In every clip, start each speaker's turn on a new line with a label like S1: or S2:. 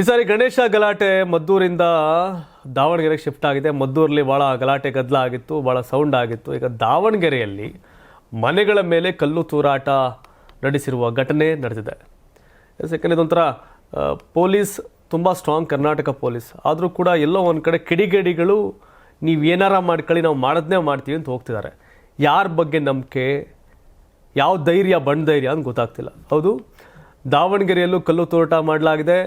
S1: ಈ ಸಾರಿ ಗಣೇಶ ಗಲಾಟೆ ಮದ್ದೂರಿಂದ ದಾವಣಗೆರೆಗೆ ಶಿಫ್ಟ್ ಆಗಿದೆ. ಮದ್ದೂರಲ್ಲಿ ಭಾಳ ಗಲಾಟೆ ಗದ್ದಲ ಆಗಿತ್ತು ಭಾಳ ಸೌಂಡ್ ಆಗಿತ್ತು. ಈಗ ದಾವಣಗೆರೆಯಲ್ಲಿ ಮನೆಗಳ ಮೇಲೆ ಕಲ್ಲು ತೂರಾಟ ನಡೆಸಿರುವ ಘಟನೆ ನಡೆದಿದೆ. ಯಾಕಂದರೆ ಇದೊಂಥರ ಪೊಲೀಸ್, ತುಂಬ ಸ್ಟ್ರಾಂಗ್ ಕರ್ನಾಟಕ ಪೊಲೀಸ್. ಆದರೂ ಕೂಡ ಎಲ್ಲೋ ಒಂದು ಕಡೆ ಕಿಡಿಗೇಡಿಗಳು, ನೀವು ಏನಾರ ಮಾಡ್ಕೊಳ್ಳಿ, ನಾವು ಮಾಡೋದನ್ನೇ ಮಾಡ್ತೀವಿ ಅಂತ ಹೋಗ್ತಿದ್ದಾರೆ. ಯಾರ ಬಗ್ಗೆ ನಂಬಿಕೆ, ಯಾವ ಧೈರ್ಯ ಬಣ್ಣ ಧೈರ್ಯ ಅಂತ ಗೊತ್ತಾಗ್ತಿಲ್ಲ. ಹೌದು, ದಾವಣಗೆರೆಯಲ್ಲೂ ಕಲ್ಲು ತೋಟ ಮಾಡಲಾಗಿದೆ.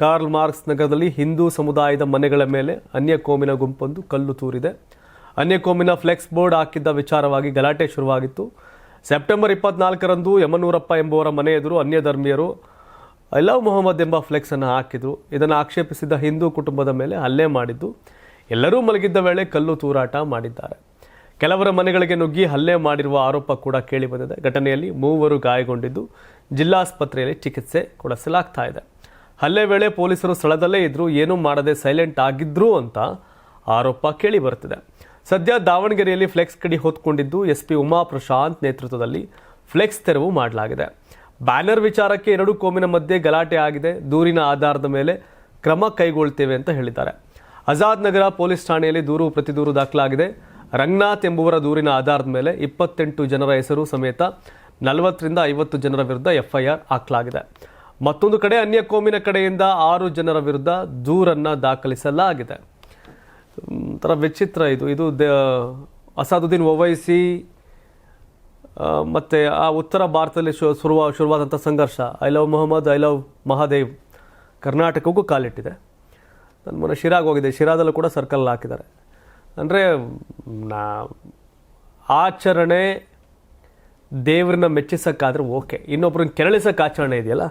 S1: ಕಾರ್ಲ್ ಮಾರ್ಕ್ಸ್ ನಗರದಲ್ಲಿ ಹಿಂದೂ ಸಮುದಾಯದ ಮನೆಗಳ ಮೇಲೆ ಅನ್ಯ ಕೋಮಿನ ಗುಂಪೊಂದು ಕಲ್ಲು ತೂರಿದೆ. ಅನ್ಯ ಕೋಮಿನ ಫ್ಲೆಕ್ಸ್ ಬೋರ್ಡ್ ಹಾಕಿದ್ದ ವಿಚಾರವಾಗಿ ಗಲಾಟೆ ಶುರುವಾಗಿತ್ತು. ಸೆಪ್ಟೆಂಬರ್ ಇಪ್ಪತ್ನಾಲ್ಕರಂದು ಯಮನೂರಪ್ಪ ಎಂಬುವರ ಮನೆ ಎದುರು ಅನ್ಯ ಧರ್ಮೀಯರು ಐ ಲವ್ ಮೊಹಮ್ಮದ್ ಎಂಬ ಫ್ಲೆಕ್ಸನ್ನು ಹಾಕಿದ್ರು. ಇದನ್ನು ಆಕ್ಷೇಪಿಸಿದ ಹಿಂದೂ ಕುಟುಂಬದ ಮೇಲೆ ಹಲ್ಲೆ ಮಾಡಿದ್ದು. ಎಲ್ಲರೂ ಮಲಗಿದ್ದ ವೇಳೆ ಕಲ್ಲು ತೂರಾಟ ಮಾಡಿದ್ದಾರೆ. ಕೆಲವರ ಮನೆಗಳಿಗೆ ನುಗ್ಗಿ ಹಲ್ಲೆ ಮಾಡಿರುವ ಆರೋಪ ಕೂಡ ಕೇಳಿಬಂದಿದೆ ಘಟನೆಯಲ್ಲಿ ಮೂವರು ಗಾಯಗೊಂಡಿದ್ದು. ಜಿಲ್ಲಾಸ್ಪತ್ರೆಯಲ್ಲಿ ಚಿಕಿತ್ಸೆ ಕೊಡಿಸಲಾಗ್ತಾ ಇದೆ. ಹಲ್ಲೆ ವೇಳೆ ಪೊಲೀಸರು ಸ್ಥಳದಲ್ಲೇ ಇದ್ರು ಏನೂ ಮಾಡದೆ ಸೈಲೆಂಟ್ ಆಗಿದ್ರು ಅಂತ ಆರೋಪ ಕೇಳಿ ಬರುತ್ತಿದೆ. ಸದ್ಯ ದಾವಣಗೆರೆಯಲ್ಲಿ ಫ್ಲೆಕ್ಸ್ ಕಡಿ ಹೊತ್ಕೊಂಡಿದ್ದು ಎಸ್ ಪಿ ಉಮಾ ಪ್ರಶಾಂತ್ ನೇತೃತ್ವದಲ್ಲಿ ಫ್ಲೆಕ್ಸ್ ತೆರವು ಮಾಡಲಾಗಿದೆ. ಬ್ಯಾನರ್ ವಿಚಾರಕ್ಕೆ ಎರಡು ಕೋಮಿನ ಮಧ್ಯೆ ಗಲಾಟೆ ಆಗಿದೆ. ದೂರಿನ ಆಧಾರದ ಮೇಲೆ ಕ್ರಮ ಕೈಗೊಳ್ತೇವೆ ಅಂತ ಹೇಳಿದ್ದಾರೆ. ಆಜಾದ್ ನಗರ ಪೊಲೀಸ್ ಠಾಣೆಯಲ್ಲಿ ದೂರು ಪ್ರತಿದೂರು ದಾಖಲಾಗಿದೆ. ರಂಗನಾಥ್ ಎಂಬುವರ ದೂರಿನ ಆಧಾರದ ಮೇಲೆ ಇಪ್ಪತ್ತೆಂಟು ಜನರ ಹೆಸರು ಸಮೇತ ನಲವತ್ತರಿಂದ ಐವತ್ತು ಜನರ ವಿರುದ್ಧ ಎಫ್ಐಆರ್ ಹಾಕಲಾಗಿದೆ. ಮತ್ತೊಂದು ಕಡೆ ಅನ್ಯ ಕೋಮಿನ ಕಡೆಯಿಂದ ಆರು ಜನರ ವಿರುದ್ಧ ದೂರನ್ನು ದಾಖಲಿಸಲಾಗಿದೆ. ಒಂಥರ ವಿಚಿತ್ರ ಇದು. ಇದು ದ, ಅಸಾದುದ್ದೀನ್ ಒವೈಸಿ ಮತ್ತು ಆ ಉತ್ತರ ಭಾರತದಲ್ಲಿ ಶು, ಶುರುವ ಶುರುವಾದಂಥ ಸಂಘರ್ಷ. I love Mohammad I love Mahadev ಕರ್ನಾಟಕಕ್ಕೂ ಕಾಲಿಟ್ಟಿದೆ. ನನ್ನ ಮೊನ್ನೆ ಶಿರಾಗ್ ಹೋಗಿದೆ. ಶಿರಾದಲ್ಲೂ ಕೂಡ ಸರ್ಕಲ್ ಹಾಕಿದ್ದಾರೆ. ಅಂದರೆ, ನಾ, ಆಚರಣೆ ದೇವ್ರನ್ನ ಮೆಚ್ಚಿಸೋಕ್ಕಾದ್ರೆ ಓಕೆ. ಇನ್ನೊಬ್ರನ್ನ ಕೆರಳಿಸೋಕೆ ಆಚರಣೆ ಇದೆಯಲ್ಲ?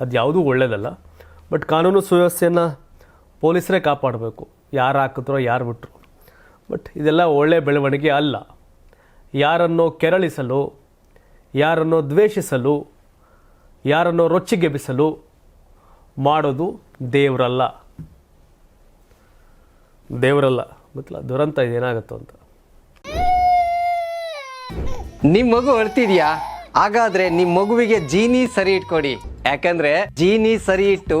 S1: ಅದು ಯಾವುದೂ ಒಳ್ಳೆಯದಲ್ಲ ಬಟ್ ಕಾನೂನು ಸುವ್ಯವಸ್ಥೆಯನ್ನು ಪೊಲೀಸರೇ ಕಾಪಾಡಬೇಕು. ಯಾರು ಹಾಕಿದ್ರೋ ಯಾರು ಬಿಟ್ಟರು ಬಟ್ ಇದೆಲ್ಲ ಒಳ್ಳೆಯ ಬೆಳವಣಿಗೆ ಅಲ್ಲ. ಯಾರನ್ನು ಕೆರಳಿಸಲು, ಯಾರನ್ನು ದ್ವೇಷಿಸಲು, ಯಾರನ್ನು ರೊಚ್ಚಿಗೆಬ್ಬಿಸಲು ಮಾಡೋದು ದೇವರಲ್ಲ. ದೇವರಲ್ಲ. ಗೊತ್ತಿಲ್ಲ ದುರಂತ ಇದೇನಾಗುತ್ತೋ ಅಂತ.
S2: ನಿಮ್ಮ ಮಗು ಅಳ್ತಿದ್ಯಾ? ಹಾಗಾದ್ರೆ ನಿಮ್ಮ ಮಗುವಿಗೆ ಜೀನಿ ಸರಿ ಇಟ್ಕೊಡಿ. ಯಾಕಂದ್ರೆ ಜೀನಿ ಸರಿ ಇಟ್ಟು